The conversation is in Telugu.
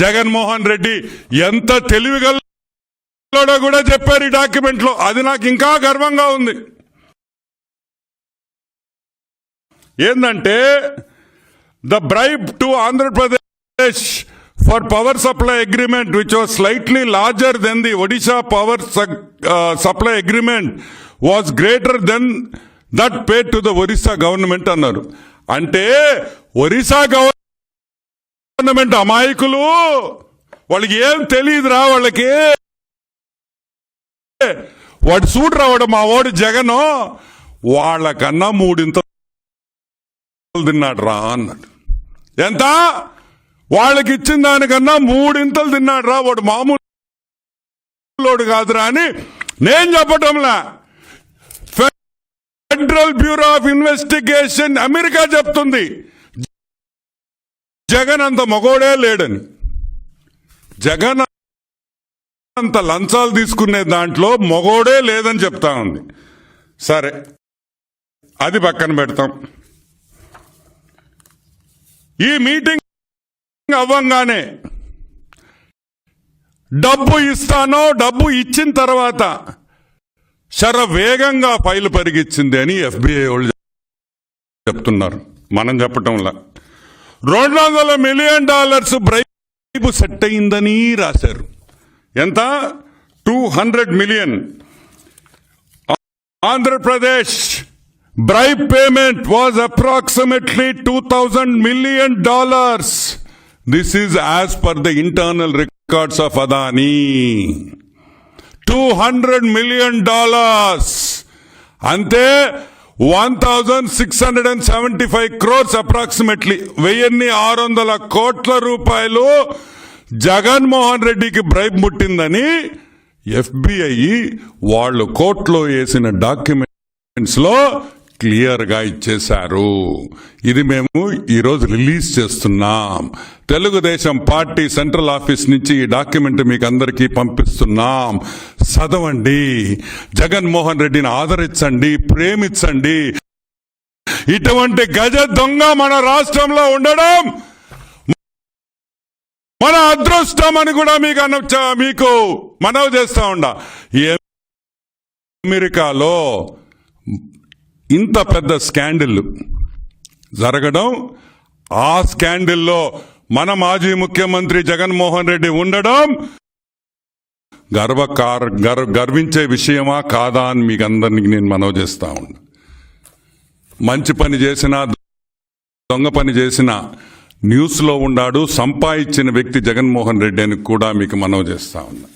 జగన్మోహన్ రెడ్డి ఎంత తెలివిగలడో కూడా చెప్పారు ఈ డాక్యుమెంట్లో అది నాకు ఇంకా గర్వంగా ఉంది. ఏంటంటే the bribe to Andhra Pradesh for power supply agreement which was slightly larger than the Odisha power supply agreement was greater than that pay to the Orissa government అన్నారు. అంటే ఒరిస్సా గవర్నమెంట్ అమాయకులు. వాళ్ళకి ఏం తెలియదురా వాళ్ళకి. వాడు చూడు రావడం మా వాడు జగను. వాళ్ళకన్నా మూడింతలు తిన్నాడు రా అన్నాడు. ఎంత? వాళ్ళకి ఇచ్చిన దానికన్నా మూడింతలు తిన్నాడు రా వాడు మామూలు కాదురా అని నేను చెప్పటంలా. Federal bureau of investigation America చెప్తుంది. జగన్ అంత మగోడే లేడని. జగన్ అంత లంచాలు తీసుకునే దాంట్లో మగోడే లేదని చెప్తా ఉంది. సరే అది పక్కన పెడతాం. ఈ మీటింగ్ అవ్వంగానే డబ్బు ఇస్తానో డబ్బు ఇచ్చిన తర్వాత శర వేగంగా ఫైలు పరిగిచ్చింది అని ఎఫ్బిఐ వాళ్ళు చెప్తున్నారు. మనం చెప్పటంలా. రెండు వందల మిలియన్ డాలర్స్ బ్రైబు సెట్ అయిందని రాశారు. ఎంత? Two hundred million. Andhra Pradesh bribe payment was approximately two thousand million dollars. This is as per the internal records of Adani two hundred million dollars అంతే one thousand six hundred and seventy five crores approximately వెయ్యిన్ని ఆరు వందల కోట్ల రూపాయలు జగన్మోహన్ రెడ్డికి బ్రైబ్ ముట్టిందని ఎఫ్బిఐ వాళ్ళు కోర్టులో వేసిన డాక్యుమెంట్స్లో క్లియర్గా క్లియర్గా ఇచ్చేశారు. ఇది మేము ఈరోజు రిలీజ్ చేస్తున్నాం. తెలుగుదేశం పార్టీ సెంట్రల్ ఆఫీస్ నుంచి ఈ డాక్యుమెంట్ మీకు అందరికీ పంపిస్తున్నాం. చదవండి. జగన్మోహన్ రెడ్డిని ఆదరించండి ప్రేమించండి. ఇటువంటి గజ దొంగ మన రాష్ట్రంలో ఉండడం మన అదృష్టం అని కూడా మీకు అన మీకు మనవి చేస్తా ఉండ. అమెరికాలో ఇంత పెద్ద స్కాండిల్ జరగడం ఆ స్కాండిల్లో మన మాజీ ముఖ్యమంత్రి జగన్మోహన్ రెడ్డి ఉండడం గర్వకార గర్ గర్వించే విషయమా కాదా అని మీకు అందరికి నేను మనవి చేస్తా ఉన్నా. మంచి పని చేసినా దొంగ పని చేసిన న్యూస్లో ఉన్నాడు సంపాదించిన వ్యక్తి జగన్మోహన్ రెడ్డి అని కూడా మీకు మనవి చేస్తా ఉన్నా.